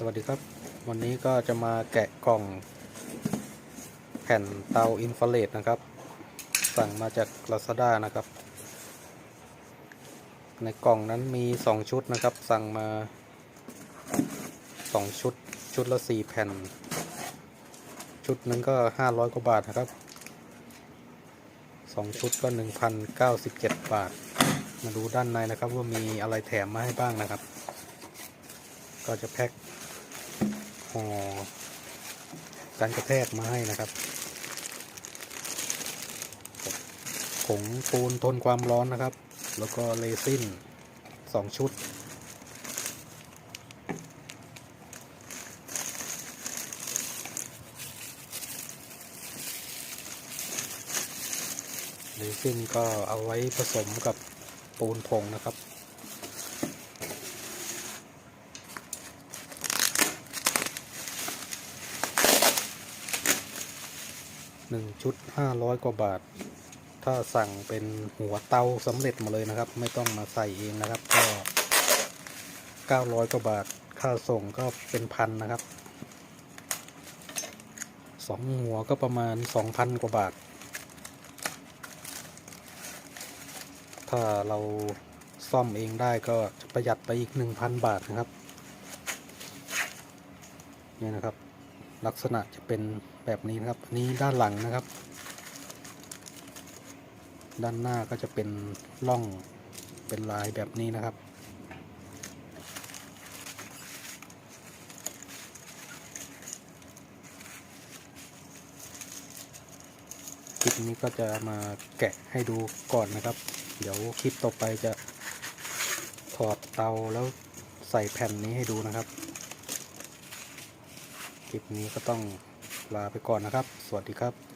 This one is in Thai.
สวัสดีครับ วันนี้ก็จะมาแกะกล่อง แผ่นเตาอินฟราเรดนะครับ สั่งมาจาก Lazada นะครับ ในกล่องนั้นมี 2 ชุดนะครับ สั่งมา 2 ชุด ชุดละ 4 แผ่น ชุดหนึงก็ 500 กว่าบาทนะครับ 2 ชุดก็ 1,097 บาท มาดูด้านในนะครับว่ามีอะไรแถมมาให้บ้างนะครับก็จะแพ็ค ห่อการกระแทกมาให้นะครับผงปูนทนความร้อนนะครับ แล้วก็เรซินสองชุดเรซินก็เอาไว้ผสมกับปูนผงนะครับ หนึ่งชุดห้าร้อยกว่าบาท ถ้าสั่งเป็นหัวเตาสำเร็จมาเลยนะครับ ไม่ต้องมาใส่เองนะครับ ก็เก้าร้อยกว่าบาท ค่าส่งก็เป็นพันนะครับสองหัวก็ประมาณสองพันกว่าบาท ถ้าเราซ่อมเองได้ก็ประหยัดไปอีกหนึ่งพันบาทนะครับ นี่นะครับ ลักษณะจะเป็นแบบนี้นะครับนี้ด้านหลังนะครับ ด้านหน้าก็จะเป็นร่องเป็นลายแบบนี้นะครับ คลิปนี้ก็จะมาแกะให้ดูก่อนนะครับ เดี๋ยวคลิปต่อไปจะถอดเตาแล้วใส่แผ่นนี้ให้ดูนะครับ คลิปนี้ก็ต้องลาไปก่อนนะครับ สวัสดีครับ